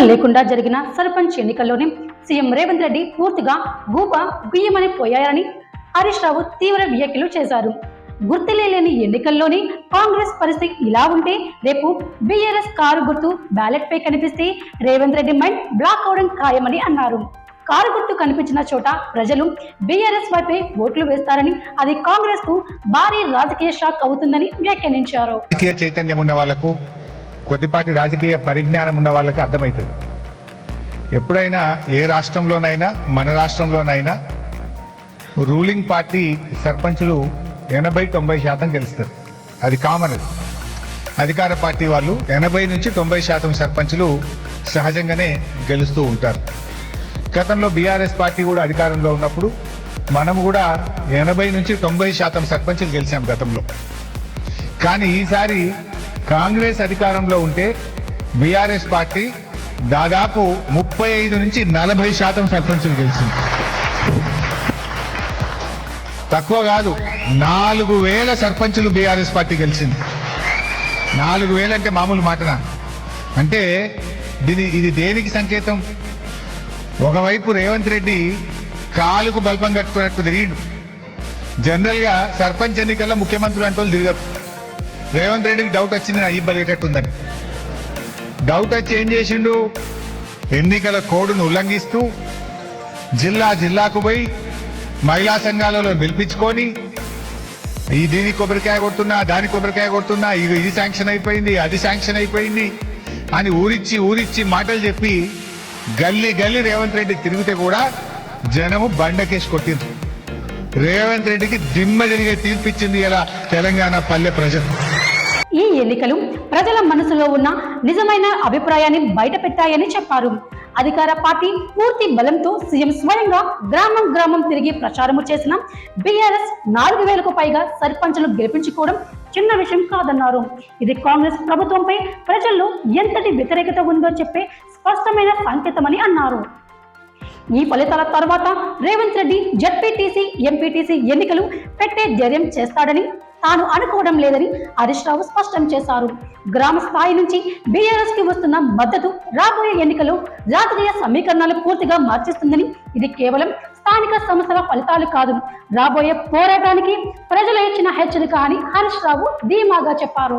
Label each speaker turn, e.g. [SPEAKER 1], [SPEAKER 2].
[SPEAKER 1] లేకుండా జరిగిన సర్పంచ్ ఎన్నికల్లోనే సీఎం రేవంత్ రెడ్డి పూర్తిగా గూప బియ్యమని పోయారని హరీష్ రావు తీవ్ర వ్యాఖ్యలు చేశారు. గుర్తులేని ఎన్నికల్లోనే కాంగ్రెస్ పరిస్థితి ఇలా ఉంటే రేపు బీఆర్ఎస్ కారు గుర్తు బ్యాలెట్ పై కనిపిస్తే రేవంత్ రెడ్డి మైండ్ బ్లాక్ అవడం ఖాయమని అన్నారు. కారు గుర్తు కనిపించిన చోట ప్రజలు బీఆర్ఎస్ వైపే ఓట్లు వేస్తారని అది కాంగ్రెస్కు భారీ రాజకీయ షాక్ అవుతుందని వ్యాఖ్యానించారు.
[SPEAKER 2] చైతన్యం ఉన్న వాళ్ళకు కొద్దిపాటి రాజకీయ పరిజ్ఞానం ఉన్న వాళ్ళకి అర్థమవుతుంది. ఎప్పుడైనా ఏ రాష్ట్రంలోనైనా మన రాష్ట్రంలోనైనా రూలింగ్ పార్టీ సర్పంచులు ఎనభై తొంభై శాతం గెలుస్తారు. అది కామన్ అది. అధికార పార్టీ వాళ్ళు ఎనభై నుంచి తొంభై శాతం సర్పంచులు సహజంగానే గెలుస్తూ ఉంటారు. గతంలో బీఆర్ఎస్ పార్టీ కూడా అధికారంలో ఉన్నప్పుడు మనం కూడా ఎనభై నుంచి తొంభై శాతం సర్పంచులు గెలిచాం గతంలో. కానీ ఈసారి కాంగ్రెస్ అధికారంలో ఉంటే బీఆర్ఎస్ పార్టీ దాదాపు ముప్పై ఐదు నుంచి నలభై శాతం సర్పంచులు గెలిచింది. తక్కువ కాదు నాలుగు వేల సర్పంచులు బీఆర్ఎస్ పార్టీ గెలిచింది. నాలుగు వేలు అంటే మామూలు మాటనా? అంటే దీని ఇది దేనికి సంకేతం? ఒకవైపు రేవంత్ రెడ్డి కాలుకు బల్పం కట్టుకున్నట్టు తిరిగిండు. జనరల్గా సర్పంచ్ ఎన్నికల్లో ముఖ్యమంత్రులు అంటే తిరగరు. రేవంత్ రెడ్డికి డౌట్ వచ్చింది నా ఇబ్బంది డౌట్ వచ్చి ఏం చేసిండు? ఎన్నికల కోడ్ను ఉల్లంఘిస్తూ జిల్లా జిల్లాకు పోయి మహిళా సంఘాలలో పిలిపించుకొని ఈ దీనికి కొబ్బరికాయ కొడుతున్నా దాని కొబ్బరికాయ కొడుతున్నా ఇది ఇది శాంక్షన్ అయిపోయింది అది శాంక్షన్ అయిపోయింది అని ఊరిచ్చి ఊరిచ్చి మాటలు చెప్పి గల్లీ గల్లీ రేవంత్ రెడ్డి తిరిగితే కూడా జనము బండకేసి కొట్టింది రేవంత్ రెడ్డికి దిమ్మ జరిగే తీర్పిచ్చింది ఇలా తెలంగాణ పల్లె ప్రజలు.
[SPEAKER 1] ఈ ఎన్నికలు ప్రజల మనసులో ఉన్న నిజమైన అభిప్రాయాన్ని బయటపెట్టాయని చెప్పారు. అధికార పార్టీ పూర్తి బలంతో సీఎం స్వయంగా గ్రామం గ్రామం తిరిగి ప్రచారము చేసిన బీఆర్ఎస్ నాలుగు వేలకు పైగా సర్పంచులు గెలిపించుకోవడం చిన్న విషయం కాదన్నారు. ఇది కాంగ్రెస్ ప్రభుత్వంపై ప్రజల్లో ఎంతటి వ్యతిరేకత ఉందో చెప్పే స్పష్టమైన సంకేతమని అన్నారు. ఈ ఫలితాల తర్వాత రేవంత్ రెడ్డి జడ్పీటీసీ ఎంపీటీసీ ఎన్నికలు పెట్టే ధైర్యం చేస్తాడని తాను అనుకోవడం లేదని హరీష్ రావు స్పష్టం చేశారు. గ్రామ స్థాయి నుంచి బీఆర్ఎస్కి వస్తున్న మద్దతు రాబోయే ఎన్నికలు రాజకీయ సమీకరణాలు పూర్తిగా మార్చేస్తుందని ఇది కేవలం స్థానిక సంస్థల ఫలితాలు కాదు. రాబోయే పోరాటానికి ప్రజలు ఇచ్చిన హెచ్చరిక అని హరీష్ రావు ధీమాగా చెప్పారు.